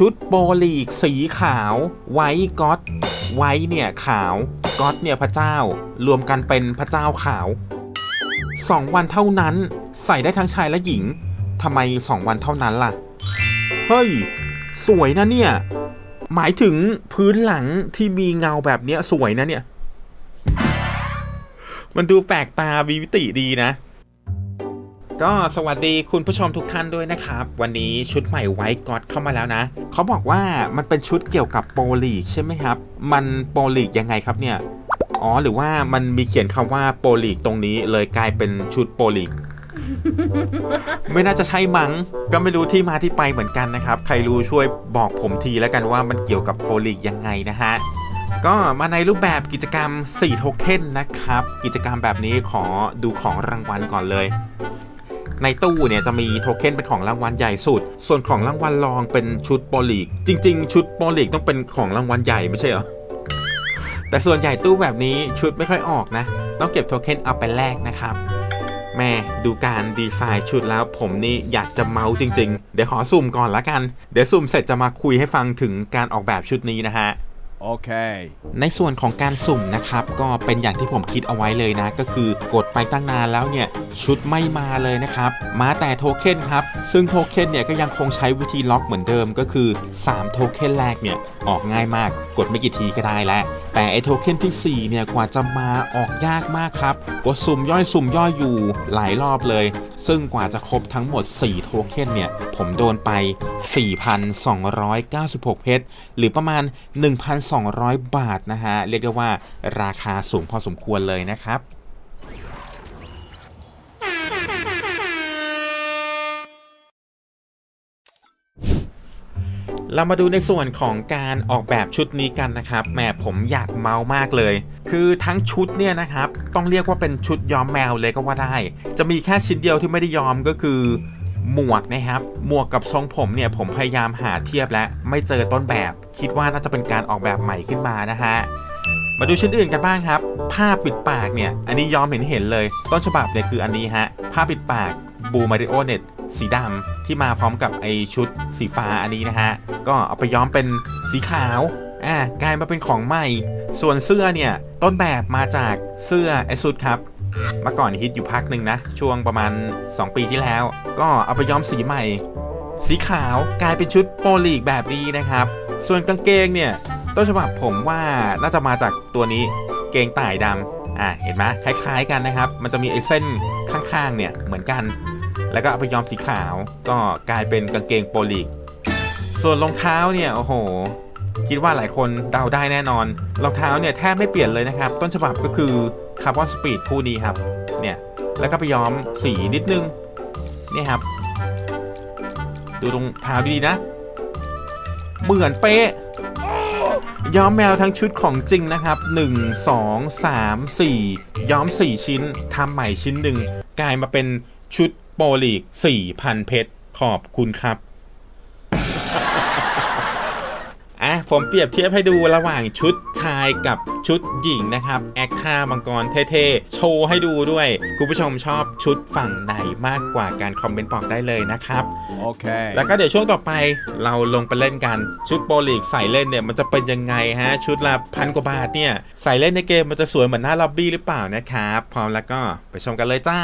ชุดโปลีกสีขาว ไว้ก็อตไว้เนี่ยขาวก็อตเนี่ยพระเจ้า รวมกันเป็นพระเจ้าขาว2วันเท่านั้น ใส่ได้ทั้งชายและหญิงทำไม2วันเท่านั้นล่ะ เฮ้ย สวยนะเนี่ย หมายถึงพื้นหลังที่มีเงาแบบเนี้ยสวยนะเนี่ย มันดูแปลกตามีวิติดีนะ ก็สวัสดีคุณผู้ชมทุกท่านด้วยนะครับ วันนี้ชุดใหม่ไวท์ก็อดเข้ามาแล้วนะ เขาบอกว่ามันเป็นชุดเกี่ยวกับโปรลีกใช่ไหมครับ มันโปรลีกยังไงครับเนี่ย อ๋อหรือว่ามันมีเขียนคำว่าโปรลีกตรงนี้เลยกลายเป็นชุดโปรลีกไม่น่าจะใช่มั้งก็ไม่รู้ที่มาที่ไปเหมือนกันนะครับ ใครรู้ช่วยบอกผมทีแล้วกันว่ามันเกี่ยวกับโปรลีกยังไงนะฮะก็มาในรูปแบบกิจกรรม4โทเค็นนะครับ กิจกรรมแบบนี้ขอดูของรางวัลก่อนเลย ในตู้เนี่ยจะมีโทเค็นเป็นของรางวัลใหญ่สุด ส่วนของรางวัลรองเป็นชุดโปรลีก จริง ๆ ชุดโปรลีกต้องเป็นของรางวัลใหญ่ไม่ใช่เหรอ แต่ส่วนใหญ่ตู้แบบนี้ชุดไม่ค่อยออกนะ ต้องเก็บโทเค็นเอาไปแลกนะครับ แม่ดูการดีไซน์ชุดแล้วผมนี่อยากจะเมาส์จริง ๆ เดี๋ยวขอสุ่มก่อนละกัน เดี๋ยวสุ่มเสร็จจะมาคุยให้ฟังถึงการออกแบบชุดนี้นะฮะ Okay. ในส่วนของการสุ่มนะครับ ก็เป็นอย่างที่ผมคิดเอาไว้เลยนะ ก็คือกดไปตั้งนานแล้วเนี่ย ชุดไม่มาเลยนะครับ มาแต่โทเค็นครับ ซึ่งโทเค็นเนี่ยก็ยังคงใช้วิธีล็อกเหมือนเดิมก็คือ 3 โทเค็นแรกเนี่ย ออกง่ายมากกดไม่กี่ทีก็ได้แล้ว แต่ไอโทเค็นที่ 4 เนี่ย กว่าจะมาออกยากมากครับ กดสุ่มย่อยสุ่มย่อยอยู่หลายรอบเลย ซึ่งกว่าจะครบทั้งหมด 4 โทเค็นเนี่ยผมโดนไป 4,296 เพชรหรือประมาณ1,200 บาทนะฮะ เรียกได้ว่าราคาสูงพอสมควรเลยนะครับเรามาดูในส่วนของการออกแบบชุดนี้กันนะครับแหมผมอยากเมามากเลย คือทั้งชุดเนี่ยนะครับต้องเรียกว่าเป็นชุดย้อมแมวเลยก็ว่าได้ จะมีแค่ชิ้นเดียวที่ไม่ได้ย้อมก็คือ หมวกนะครับ หมวกกับทรงผมเนี่ยผมพยายามหาเทียบและไม่เจอต้นแบบ คิดว่าน่าจะเป็นการออกแบบใหม่ขึ้นมานะฮะมาดูชิ้นอื่นกันบ้างครับ ผ้าปิดปากเนี่ย อันนี้ย้อมเห็นเห็นเลย ต้นฉบับเนี่ยคืออันนี้ฮะ ผ้าปิดปากบูมาริโอเน็ตสีดำที่มาพร้อมกับไอชุดสีฟ้าอันนี้นะฮะ ก็เอาไปย้อมเป็นสีขาวอ่ากลายมาเป็นของใหม่ ส่วนเสื้อเนี่ย ต้นแบบมาจากเสื้อไอซุดครับ เมื่อก่อนฮิตอยู่พักหนึ่งนะ ช่วงประมาณ 2 ปีที่แล้ว ก็เอาไปย้อมสีใหม่ สีขาวกลายเป็นชุดโปลีกแบบนี้นะครับ ส่วนกางเกงเนี่ยต้นฉบับผมว่าน่าจะมาจากตัวนี้เกงต่ายดำอะเห็นไหมคล้าย ๆ กันนะครับ มันจะมีไอ้เส้นข้างๆเนี่ยเหมือนกัน แล้วก็เอาไปย้อมสีขาว ก็กลายเป็นกางเกงโปลีก ส่วนรองเท้าเนี่ยโอ้โหคิดว่าหลายคนเดาได้แน่นอนรองเท้าเนี่ยแทบไม่เปลี่ยนเลยนะครับ ต้นฉบับก็คือ คาร์บอนสปีดคู่นี้ครับ เนี่ย แล้วก็ไปย้อมสีนิดนึง นี่ครับ ดูตรงเท้าดีๆนะ เหมือนเป๊ะ ย้อมแมวทั้งชุดของจริงนะครับ 1 2 3 4 ย้อม 4 ชิ้นทำใหม่ชิ้นหนึ่ง กลายมาเป็นชุดโปรลีก 4,000 เพชร ขอบคุณครับ อะผมเปรียบเทียบให้ดูระหว่างชุดชายกับชุดหญิงนะครับ แอคท่ามังกรเท่ๆ โชว์ให้ดูด้วย คุณผู้ชมชอบชุดฝั่งไหนมากกว่าการคอมเมนต์บอกได้เลยนะครับ Okay. แล้วก็เดี๋ยวช่วงต่อไปเราลงไปเล่นกันชุดโปรลีกใส่เล่นเนี่ยมันจะเป็นยังไงฮะ ชุดละพันกว่าบาทเนี่ย ใส่เล่นในเกมมันจะสวยเหมือนหน้าล็อบบี้หรือเปล่านะครับ พร้อมแล้วก็ไปชมกันเลยจ้า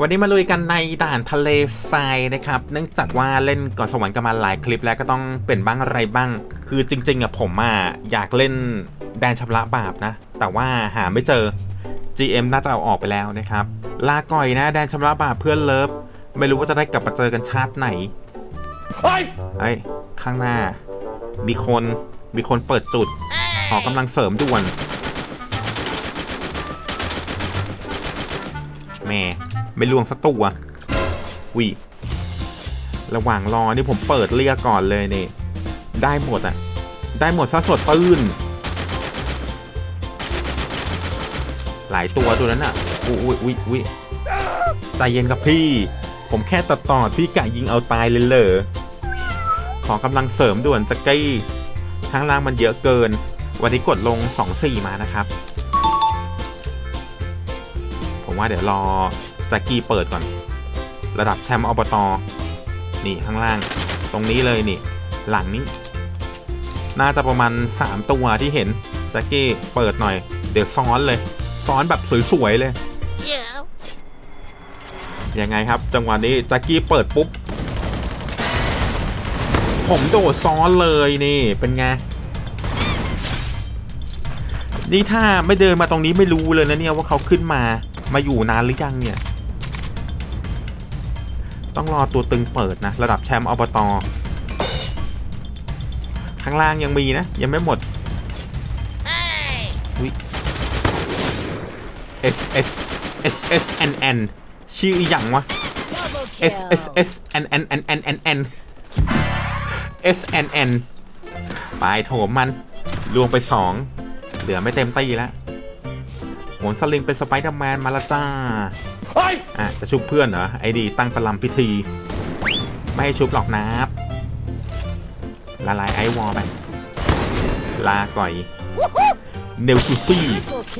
วันนี้มาลุยกันในด่านทะเลทรายนะครับ เนื่องจากว่าเล่นก่อนสวรรค์กันมาหลายคลิปแล้วก็ต้องเปลี่ยนบ้างอะไรบ้าง คือจริงๆอะผมอะอยากเล่นแดนชำระบาปนะ แต่ว่าหาไม่เจอ GM น่าจะเอาออกไปแล้วนะครับ ลาก่อยนะแดนชำระบาปเพื่อนเลิฟ ไม่รู้ว่าจะได้กลับมาเจอกันชาติไหนเฮ้ยไอ้ยข้างหน้า มีคนมีคนเปิดจุดขอกำลังเสริมด่วนแหม่ ไม่ลวงสักตัววิระหว่างรอนี่ผมเปิดเรียกก่อนเลยนี่ ได้หมดอะได้หมดซะสดตื้นหลายตัวตัวนั้นอะอุ้ยอุ้ยอุ้ยใจเย็นกับพี่ ผมแค่ตัดต่อพี่กะยิงเอาตายเลยเหรอขอกำลังเสริมด่วนจะกี้ข้างล่างมันเยอะเกิน วันนี้กดลง 2-4 มานะครับ ผมว่าเดี๋ยวรอ แจ็กกี้เปิดก่อน ระดับแชมป์อบต นี่ข้างล่าง ตรงนี้เลยนี่ หลังนี้ น่าจะประมาณ 3 ตัวที่เห็นแจ็กกี้เปิดหน่อย เดี๋ยวซ้อนเลย ซ้อนแบบสวยๆเลย Yeah. ยังไงครับ จังหวะนี้แจ็กกี้เปิดปุ๊บ ผมโดดซ้อนเลยนี่เป็นไงนี่ถ้าไม่เดินมาตรงนี้ไม่รู้เลยนะเนี่ยว่าเขาขึ้นมามาอยู่นานหรือยังเนี่ย ต้องรอตัวตึงเปิดนะ ระดับแชมป์อบตข้างล่างยังมีนะ ยังไม่หมด Hey. S S S S N N ชื่ออหย่างวะ Double S S kill. S N N N N N N S N N ไปโถมมันรวมไปสองเหลือไม่เต็มตีแล้วโหนสลิงเป็นสไปเดอร์แมนมาและจ้าเฮ้ย อะจะชุบเพื่อนเหรอไอดีตั้งประลำพิธี ไม่ให้ชุบหรอกนับละลายไอวอลไป ลาก่อย เนลซูซี่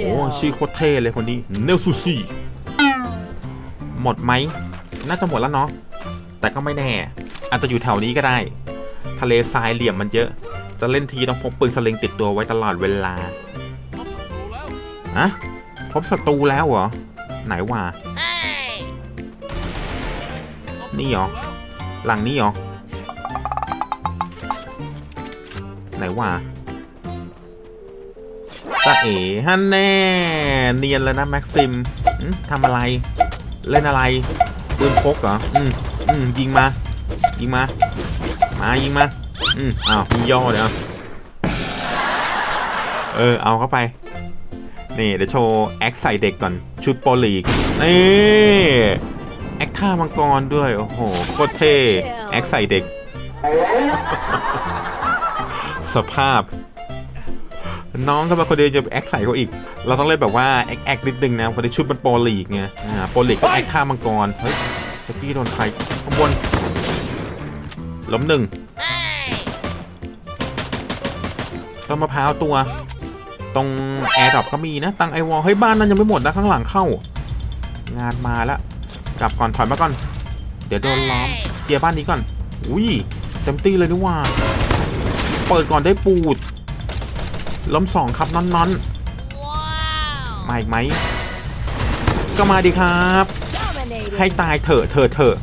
โอ้ชื่อโคตรเท่เลยคนนี้ เนลซูซี่หมดไหม น่าจะหมดแล้วเนาะแต่ก็ไม่แน่ อาจจะอยู่แถวนี้ก็ได้ ทะเลทรายเหลี่ยมมันเยอะ จะเล่นทีต้องพกปืนสลิงติดตัวไว้ตลอดเวลาอะพบศัตรูแล้วเหรอ ไหนวะ Hey. นี่หรอ หลังนี้หรอ ไหนวะตาเอ๋ฮันแน่ เนียนแล้วนะ แม็กซิมทำอะไร เล่นอะไร ปืนพกเหรอ อืมอืมยิงมา ยิงมา มายิงมา อืมอ้าวมีย่อเดี๋ยวเออ เอาเข้าไป นี่ เดี๋ยวโชว์ แอคใส่เด็กก่อน ชุดโปลีกนี่ แอคท่ามังกรด้วย โอ้โหโคตรเท่แอคใส่เด็ก สภาพ น้องก็มาคนเดียวจะแอคใส่เขาอีก เราต้องเล่นแบบว่าแอคแอคนิดนึงนะคนที่ชุดมันโปรลีกไงอ่าโปรลีกก็แอคท่ามังกรเฮ้ยจะกี้โดนใครข้างบนล้มหนึ่ง Hey. ต้นมะพร้าวตัว ตรงแอร์ดรอปก็มีนะ ตังไอวอลเฮ้ยบ้านนั้นยังไม่หมดนะข้างหลังเข้า งานมาแล้ว กลับก่อนถอยมาก่อน เดี๋ยวโดนล้อมเคลียร์บ้านนี้ก่อน อุ้ยเต็มตีเลยนี่หว่า เปิดก่อนได้ปูด ล้มสองครับนอนนอน Wow. ๆมาอีกไหม ก็มาดีครับ Dominating. ให้ตายเถอะเถอะเถอะ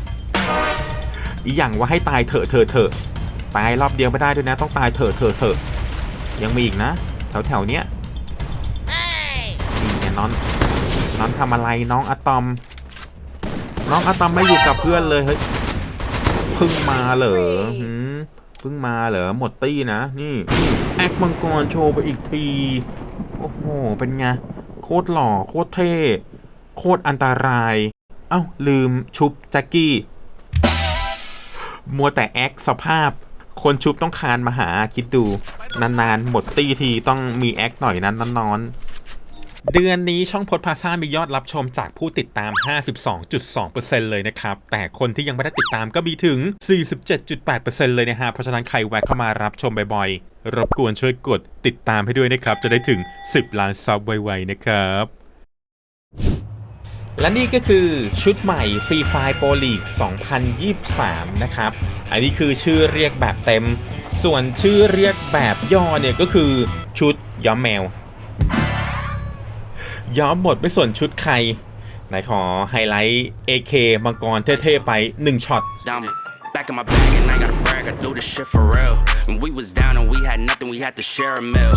อีหยังว่าให้ตายเถอะเถอะเถอะตายรอบเดียวไม่ได้ด้วยนะ ต้องตายเถอะเถอะเถอะยังมีอีกนะ แถวแถวๆเนี้ย Hey. นี่ไงน้องน้องทำอะไรน้องอะตอม น้องอะตอมไม่อยู่กับเพื่อนเลยเฮ้ยเพิ่งมาเหรอหืมเพิ่งมาเหรอหมดตี้นะนี่นี่แอคมังกรโชว์ไปอีกทีโอ้โหเป็นไงโคตรหล่อโคตรเท่โคตรอันตราย เอ้าลืมชุบแจ็กกี้มัวแต่แอคสภาพ คนชุบต้องคานมาหาคิดดู นานๆ หมดตี้ทีต้องมีแอคหน่อยนั้นนอนๆ เดือนนี้ช่องพดพาซ่ามียอดรับชมจากผู้ติดตาม 52.2%เลยนะครับ แต่คนที่ยังไม่ได้ติดตามก็มีถึง 47.8%เลยนะฮะ เพราะฉะนั้นใครแวะเข้ามารับชมบ่อยๆ รบกวนช่วยกดติดตามให้ด้วยนะครับ จะได้ถึง 10 ล้านซับไวๆนะครับ และนี่ก็คือชุดใหม่ฟรีไฟโปรลีก2023 นะครับ อันนี้คือชื่อเรียกแบบเต็ม ส่วนชื่อเรียกแบบย่อเนี่ยก็คือชุดย้อมแมว ย้อมหมดไม่ส่วนชุดใครไหนขอไฮไลท์ AK มังกรเท่ๆไป 1ช็อต Diamond. Back in my bag and I gotta brag, I do this shit for real. When we was down and we had nothing, we had to share a meal.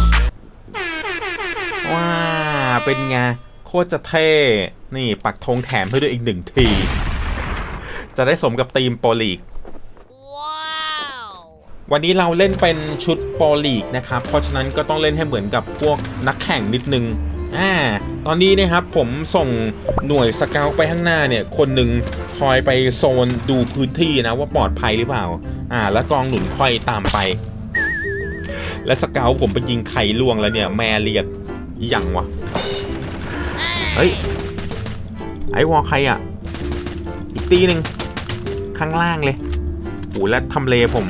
ว้า เป็นไง โคตรจะเท่ นี่ปักธงแถมให้ด้วยอีกหนึ่งที จะได้สมกับทีมโปรลีก Wow. วันนี้เราเล่นเป็นชุดโปรลีกนะครับ เพราะฉะนั้นก็ต้องเล่นให้เหมือนกับพวกนักแข่งนิดนึง อ่า ตอนนี้นะครับผมส่งหน่วยสเกลไปข้างหน้าเนี่ย คนหนึ่งคอยไปโซนดูพื้นที่นะว่าปลอดภัยหรือเปล่า อ่า แล้วกองหนุนค่อยตามไป และสเกลผมไปยิงไข่ล่วงแล้วเนี่ย แม่เรียกย่างวะ เฮ้ย ไอวอลใครอะ อีกตีหนึ่งข้างล่างเลยโอ้และทำเลผม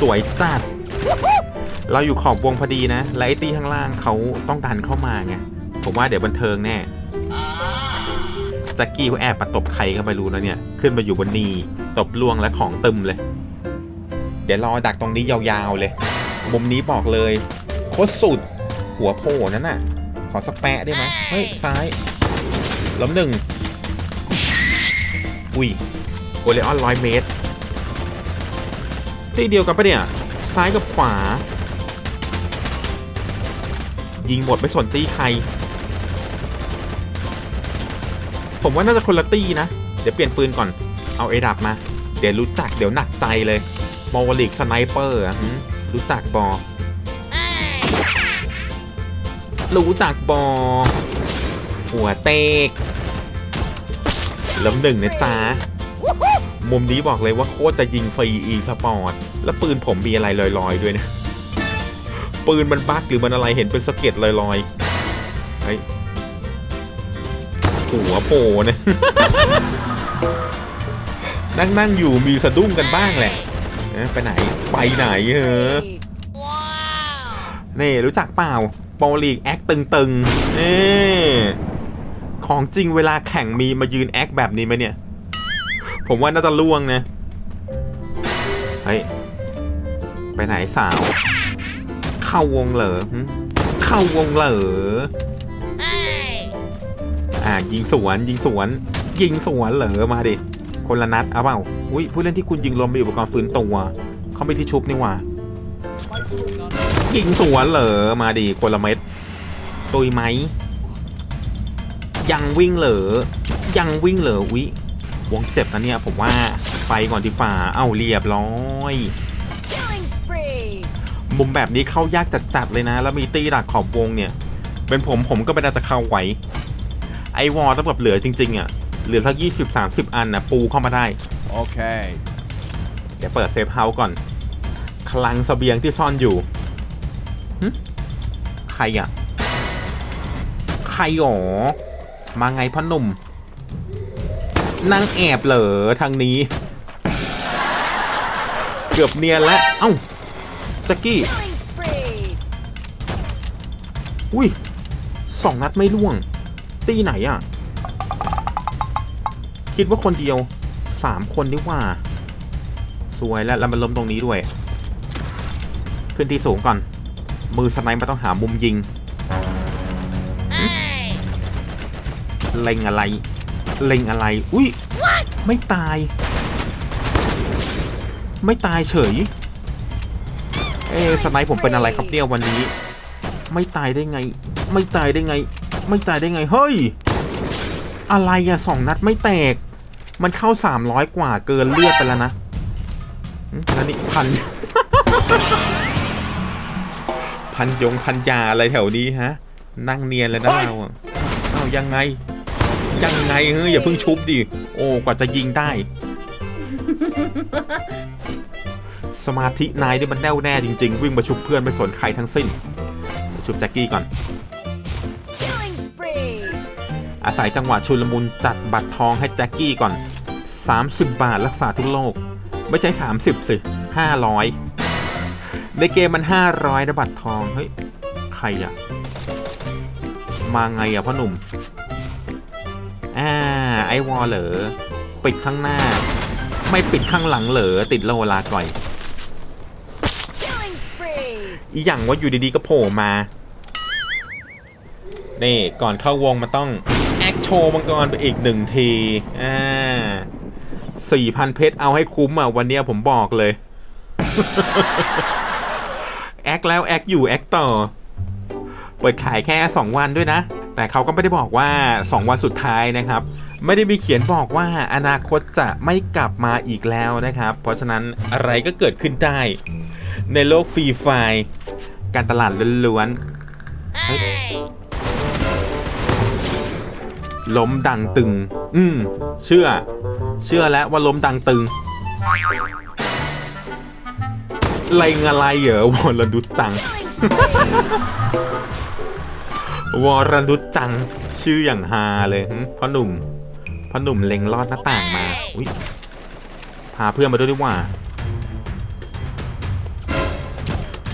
สวยจัดเราอยู่ขอบวงพอดีนะและไอตีข้างล่างเขาต้องดันเข้ามาไง ผมว่าเดี๋ยวบันเทิงแน่แจ็คกี้เขาแอบมาตบใครก็ไม่รู้แล้วเนี่ย ขึ้นมาอยู่บนนี้ตบล่วงและของตึมเลย เดี๋ยวรอดักตรงนี้ยาวๆเลย มุมนี้บอกเลยโคตรสุด หัวโผล่นั่นน่ะ ขอสักแปะได้ไหมเฮ้ย ซ้ายล้มหนึ่งอุ้ยโอเลออนร้อยเมตรที่เดียวกันปะเนี่ย ซ้ายกับขวา ยิงหมดไม่สนตีใคร ผมว่าน่าจะคนละตีนะ เดี๋ยวเปลี่ยนปืนก่อน เอาเอดับมา เดี๋ยวรู้จักเดี๋ยวหนักใจเลยมอวลิกสไนเปอร์อะรู้จักบอ รู้จักบอ หัวเตกล้มหนึ่งนะจ๊ะ มุมนี้บอกเลยว่าโคตรจะยิงฟรีอีสปอร์ต แล้วปืนผมมีอะไรลอยๆด้วยนะ ปืนมันบั๊กหรือมันอะไรเห็นเป็นสะเก็ดลอยๆ เฮ้ย หัวโผล่นะนั่งนั่งๆอยู่มีสะดุ้งกันบ้างแหละเอ๊ะไปไหนไปไหนเออ Wow! นี่รู้จักเปล่าโปรลีกแอคตึงๆนี่ของจริงเวลาแข่งมีมายืนแอคแบบนี้ไหมเนี่ย ผมว่าน่าจะล่วงนะเฮ้ยไปไหนสาว เข้าวงเหรอหึเข้าวงเหรอ Hey! อ่ายิงสวนยิงสวน ยิงสวนเหรอมาดิคนละนัดเอาเปล่าอุ้ยผู้เล่นที่คุณยิงรวมมีอุปกรณ์ฟื้นตัวเขาไม่ที่ชุบนี่หว่ายิงสวนเหรอมาดิคนละเม็ดตุยไหมยังวิ่งเหรอยังวิ่งเหรอวิวงเจ็บนะเนี่ยผมว่าไปก่อนดีฝ่าเอ้าเรียบร้อย Killing spree! มุมแบบนี้เข้ายากจัดๆเลยนะ แล้วมีตีดักขอบวงเนี่ย เป็นผมผมก็ไม่น่าจะเข้าไหว ไอวอลต้องแบบเหลือจริงๆอะเหลือสักยี่สิบสามสิบอันนะปูเข้ามาได้ Okay. เดี๋ยวเปิดเซฟเฮาส์ก่อน คลังเสบียงที่ซ่อนอยู่หึใครอะ ใครหรอมาไงพ่อหนุ่ม นั่งแอบเหรอทางนี้ เกือบเนียนแล้ว เอ้าแจ็กกี้ Killing spree! อุ้ยสองนัดไม่ล่วง ตีไหนอะ คิดว่าคนเดียวสามคนนี่หว่า สวยแล้วแล้วมันล้มตรงนี้ด้วยขึ้นที่สูงก่อน มือสไนป์มันต้องหามุมยิงเล็งอะไร เล็งอะไร อุ้ยไม่ตาย ไม่ตายเฉย เอ๊สไนป์ผมเป็นอะไรครับเนี่ยวันนี้ ไม่ตายได้ไง ไม่ตายได้ไง ไม่ตายได้ไง เฮ้ย อะไรอะสองนัดไม่แตก มันเข้าสามร้อยกว่าเกินเลือดไปแล้วนะหึแล้วนี่พัน พันยงพันยาอะไรแถวนี้ฮะ นั่งเนียนเลยนะเราอะเอ้ายังไง ยังไงเฮ้ยอย่าเพิ่งชุบดิ โอ้กว่าจะยิงได้ สมาธินายนี่มันแน่วแน่จริง ๆ วิ่งมาชุบเพื่อนไม่สนใครทั้งสิ้น ชุบแจ็คกี้ก่อน Killing spree! อาศัยจังหวะชุลมุนจัดบัตรทองให้แจ็คกี้ก่อน 30 บาทรักษาทุกโรคไม่ใช่ 30 สิ 500 ในเกมมัน 500นะบัตรทอง เฮ้ย ใครอะมาไงอะพ่อหนุ่ม อ่า ไอวอลเหรอ ปิดข้างหน้า ไม่ปิดข้างหลังเหรอ ติดโลลาก่อย Killing spree! อีหยังว่าอยู่ดีๆก็โผล่มา นี่ ก่อนเข้าวงมันต้องแอค โชว์มังกรไปอีกหนึ่งที อ่าสี่พันเพชรเอาให้คุ้มอะ วันนี้ผมบอกเลย แอคแล้ว แอคอยู่ แอคต่อ เปิดขายแค่ 2 วันด้วยนะ แต่เขาก็ไม่ได้บอกว่า 2 วันสุดท้ายนะครับ ไม่ได้มีเขียนบอกว่าอนาคตจะไม่กลับมาอีกแล้วนะครับ เพราะฉะนั้นอะไรก็เกิดขึ้นได้ ในโลกฟรีไฟล์การตลาดล้วน ล้มดังตึง อืม เชื่อ เชื่อแล้วว่าล้มดังตึงไรเงอะไรเหรอวรดุจจัง วรดุจจัง ชื่ออย่างฮาเลยพ่อหนุ่มพ่อหนุ่มเล็งลอดหน้าต่างมาอุ้ยพาเพื่อนมาด้วยดีกว่า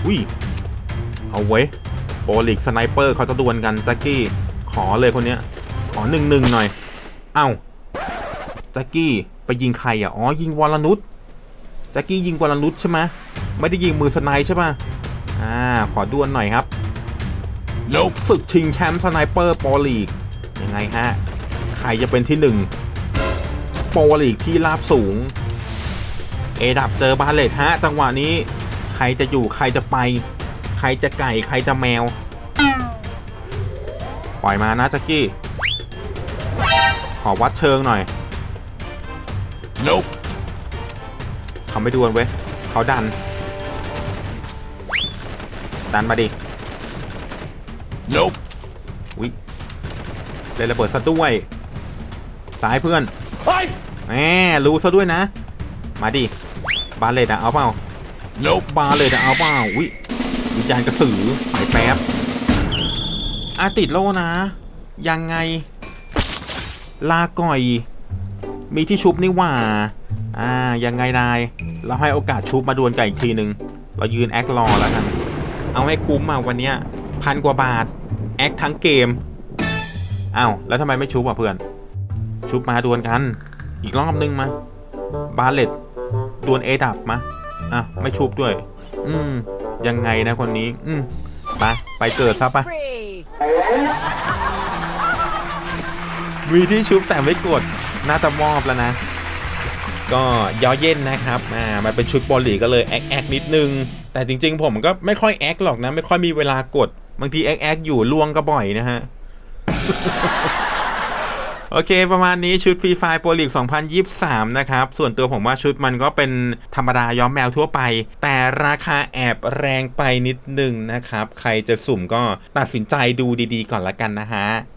อุ้ย เอาไว้โปรลิกสไนเปอร์เขาจะดวลกันแจ็คกี้ ขอเลยคนเนี้ย ขอหนึ่งหนึ่งหน่อย เอ้าแจ็กกี้ไปยิงใครอะ อ๋อ ยิงวรนุชแจ็กกี้ยิงวรนุชใช่ไหมไม่ได้ยิงมือสไนป์ใช่ป่ะ อ่า ขอดวลหน่อยครับ Nope. ศึกชิงแชมป์สไนเปอร์โปรลีก ยังไงฮะ ใครจะเป็นที่หนึ่งโปรลีกที่ราบสูง เอดับเจอบาเลตฮะ จังหวะนี้ ใครจะอยู่ใครจะไป ใครจะไก่ ใครจะแมว ปล่อยมานะแจ็กกี้ ขอวัดเชิงหน่อย Nope. เขาไม่ดวลเว้ยเขาดัน ดันมาดิ Nope. วิเล่นระเบิดซะด้วยซ้ายเพื่อนไอ้แหมรู้ซะด้วยนะ มาดิ บาเลตอะเอาเปล่า Nope. บาเลตอะเอาเปล่าวิวิญญาณกระสือหายแป๊บอาติดโลนะ ยังไง ลาก่อย มีที่ชุบนี่หว่า อ่า ยังไงนาย เราให้โอกาสชุบมาดวลกันอีกทีหนึ่งเรายืนแอครอแล้วกัน เอาให้คุ้มมาวันเนี้ยพันกว่าบาท แอคทั้งเกมอ้าวแล้วทำไมไม่ชุบอะเพื่อน ชุบมาดวลกัน อีกรอบนึงมา บาเลตดวลเอดับมาอะไม่ชุบด้วย อืม ยังไงนะคนนี้ อืมไปไปเกิดซะปะ มีที่ชุบแต่ไม่กด น่าจะมอบแล้วนะ ก็ย้อเย็นนะครับอ่ามันเป็นชุดบอลลีก็เลยแอคแอคนิดนึง แต่จริง ๆ ผมก็ไม่ค่อยแอคหรอกนะ ไม่ค่อยมีเวลากด บางทีแอคแอคอยู่ล่วงก็บ่อยนะฮะโอเค ประมาณนี้ชุดฟรีไฟโปรลีก 2023 นะครับ ส่วนตัวผมว่าชุดมันก็เป็นธรรมดาย้อมแมวทั่วไป แต่ราคาแอบแรงไปนิดนึงนะครับ ใครจะสุ่มก็ตัดสินใจดูดีๆ ก่อนละกันนะฮะ